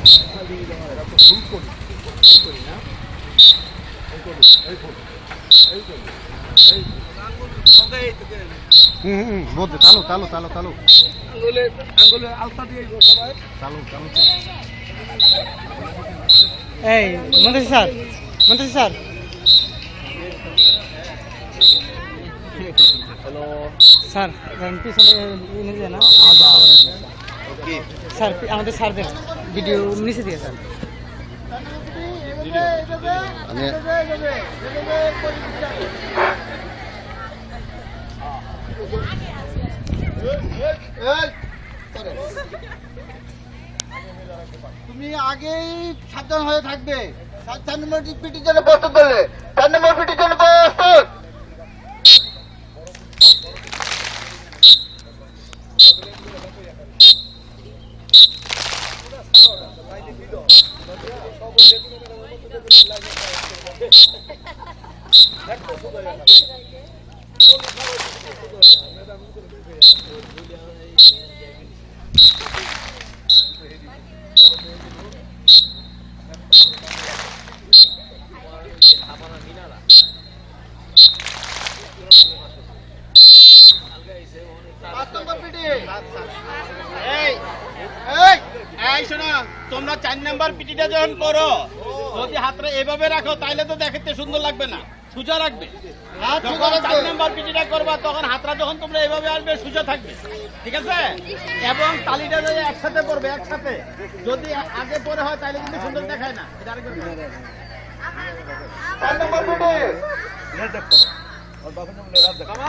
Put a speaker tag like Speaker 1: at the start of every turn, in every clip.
Speaker 1: ಉಳ್ಕೊಳ್ಳಿ ಉಳ್ಕೊಳ್ಳಿನಾ ಹೇಳ್ಕೊಡಿ ಹೇಳ್ಕೊಡಿ ಹೇಳ್ಕೊಡಿ হুম হুম বোধ চালু চালু চালু চালু
Speaker 2: আঙ্গুলে আঙ্গুলে আলতা দিয়ে সবাই
Speaker 1: চালু চালু
Speaker 3: এই মন্ত্রী স্যার মন্ত্রী স্যার হ্যালো স্যার পিছনে না স্যার আমাদের স্যারদের ভিডিও নিচে দিয়ে স্যার
Speaker 1: আমি
Speaker 2: তুমি আগেই সাবধান হয়ে থাকবে। চার- নম্বর পিটির জন্য প্রস্তুত করলে চার নম্বর পিটির জন্য প্রস্তুত। পাঁচ নম্বর পিটি
Speaker 4: এই।
Speaker 2: এই
Speaker 4: শোনো তোমরা চার নাম্বার পিটিটা যখন করো যদি হাতটা এভাবে রাখো তাইলে তো দেখতে সুন্দর লাগবে না সোজা রাখবে।
Speaker 2: হাত
Speaker 4: যখন চার নাম্বার পিটিটা করবা তখন হাতটা যখন তোমরা এভাবে আসবে সোজা থাকবে। ঠিক আছে? এবং তালিটা যদি একসাথে পড়বে একসাথে যদি আগে পরে হয় তাহলে কিন্তু সুন্দর দেখায় না। এটা আরেকবার বলো।
Speaker 2: চার নম্বর পিটি।
Speaker 4: থাকবে কাজ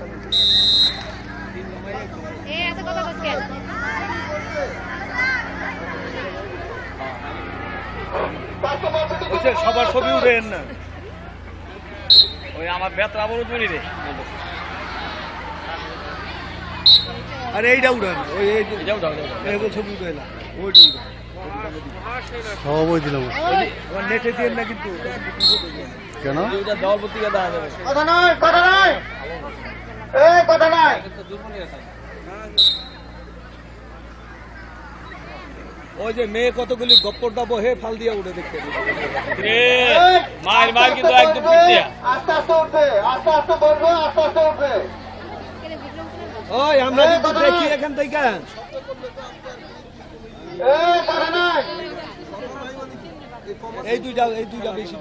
Speaker 4: সবার ছবি উঠেন না ওই আমার বেতরা বড় তৈরি রে।
Speaker 2: আরে এইটা উড়ান ওই এই
Speaker 4: যাও যাও
Speaker 2: এই ছবি উঠে এলাম ওইটা
Speaker 1: সব ওই দিলাম।
Speaker 2: নেটে দিয়ে না কিন্তু।
Speaker 1: কেন?
Speaker 4: দেওয়াল পত্রিকা দেওয়া যাবে।
Speaker 2: কথা নয় কথা নয়। কথা নয়। ওই যে মেয়ে কতগুলি গপ্পর দাবো হে ফাল দিয়া উঠে দেখতে
Speaker 4: মার মার কিন্তু একদম
Speaker 2: আস্তে আস্তে উঠবে আস্তে আস্তে বলব আস্তে আস্তে উঠবে ওই আমরা দেখি এখান থেকে। এই দুইটা এই দুইটা বেশি